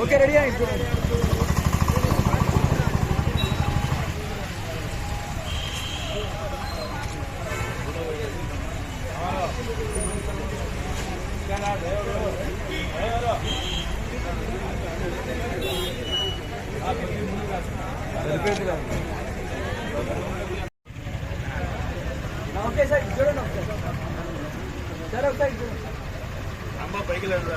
Okay ready అయింది okay sir చూడండి ఒకసారి. సార్ ఒకసారి చూడండి. అమ్మ పైకి లేదు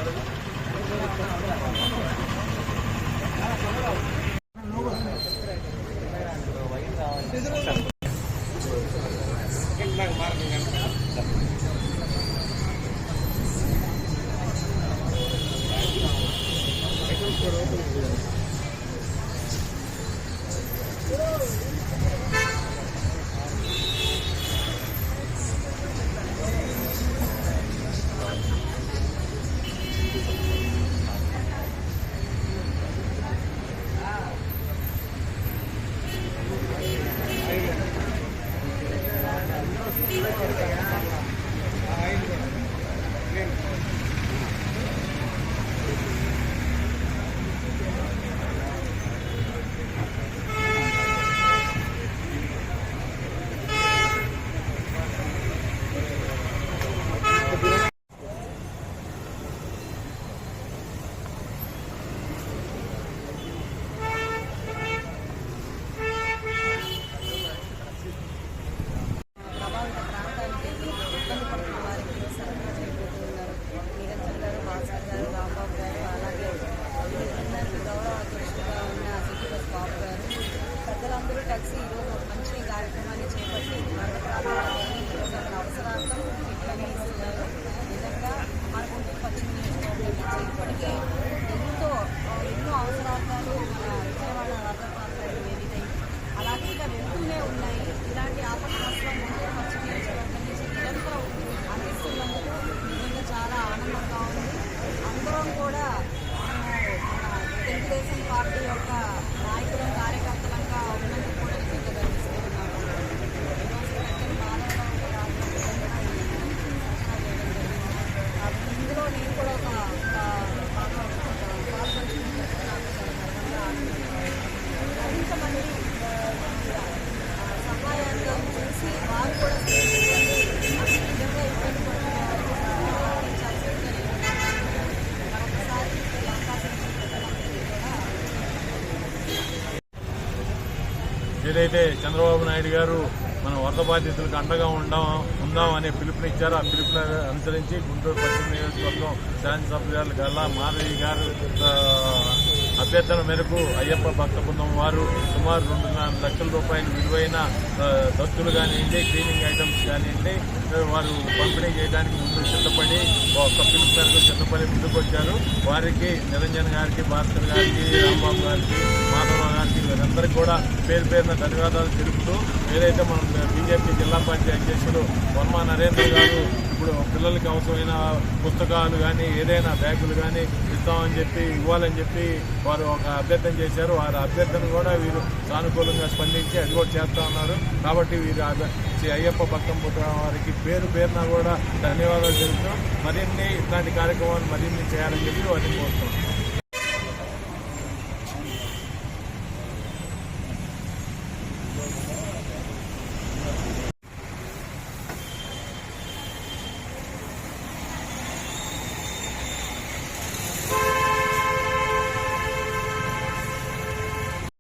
పెద్దలందరూ కలిసి ఈరోజు ఒక మంచి కార్యక్రమాన్ని చేపట్టి అవసరార్థం కిట్లని ఇస్తున్నారు నిజంగా మన గుంటూరు పశ్చిమ నియోజకవర్గం నుంచి ఇప్పటికే ఎంతో ఎన్నో అవసరార్థాలు మన విజయవాడ వరద ప్రాంతాలు అలాగే ఇక వెళ్తూనే ఉన్నాయి ఇలాంటి ఆపత్రస్వం గుంటూరు పశ్చిమ నియోజకవర్గం నుంచి నిరంతరం అందిస్తున్నందుకు నిజంగా చాలా ఆనందంగా ఉంది అందరం కూడా తెలుగుదేశం పార్టీ యొక్క నాయకులం కార్యకర్తలంగా ఉన్నందుకు కూడా నిజంగా గర్విస్తున్నాము ఈరోజు వెంకన్న మాధవరావు గారు ఆధ్వర్యంలో సూచన చేయడం జరిగింది కాబట్టి ఇందులో నేను కూడా ఒక ఒక భాగం ఒక పాల్పంచుకున్నందుకు నాకు చాలా గర్వంగా ఆనందంగా ఉంది. మరింతమంది ఆ, ఆ, సహాయాన్ని చూసి వారు కూడా స్పందించండి. అసలు నిజంగా ఇబ్బంది పడుతున్న వారికి సహాయం అందించాల్సిందిగా నేను మరొకసారి ఈ అవకాశం ఇచ్చిన ప్రజలందరికీ కూడా ఏదైతే చంద్రబాబు నాయుడు గారు మన వరద బాధితులకు అండగా ఉండం ఉందాం అనే పిలుపునిచ్చారు ఆ పిలుపుని అనుసరించి గుంటూరు పశ్చిమ నియోజకవర్గం శాసనసభ్యులు గల్లా మాధవి గారు అభ్యర్థన మేరకు అయ్యప్ప భక్త బృందం వారు సుమారు రెండున్నర లక్షల రూపాయలు విలువైన ఆ, కానివ్వండి క్లీనింగ్ ఐటమ్స్ కానివ్వండి వారు పంపిణీ చేయడానికి ముందు సిద్ధపడి ఒక పిలుపు మేరకు సిద్ధపడి ముందుకు వచ్చారు వారికి నిరంజన్ గారికి భాస్కర్ గారికి రాంబాబు గారికి మాధవరావు గారికి వీరందరికీ కూడా పేరు పేరున ధన్యవాదాలు తెలుపుతూ ఏదైతే మనం బీజేపీ జిల్లా పార్టీ అధ్యక్షుడు వర్మ నరేంద్ర గారు ఇప్పుడు పిల్లలకి అవసరమైన పుస్తకాలు కానీ ఏదైనా బ్యాగులు కానీ ఇస్తామని చెప్పి ఇవ్వాలని చెప్పి వారు ఒక అభ్యర్థన చేశారు. వారి అభ్యర్థన కూడా వీరు సానుకూలంగా స్పందించి అది కూడా చేస్తూ ఉన్నారు. కాబట్టి వీరు శ్రీ అయ్యప్ప భక్తం పుట్టిన వారికి పేరు పేరున కూడా ధన్యవాదాలు తెలుపుతూ. మరిన్ని ఇట్లాంటి కార్యక్రమాలు మరిన్ని చేయాలని చెప్పి వారిని కోరుతున్నాం.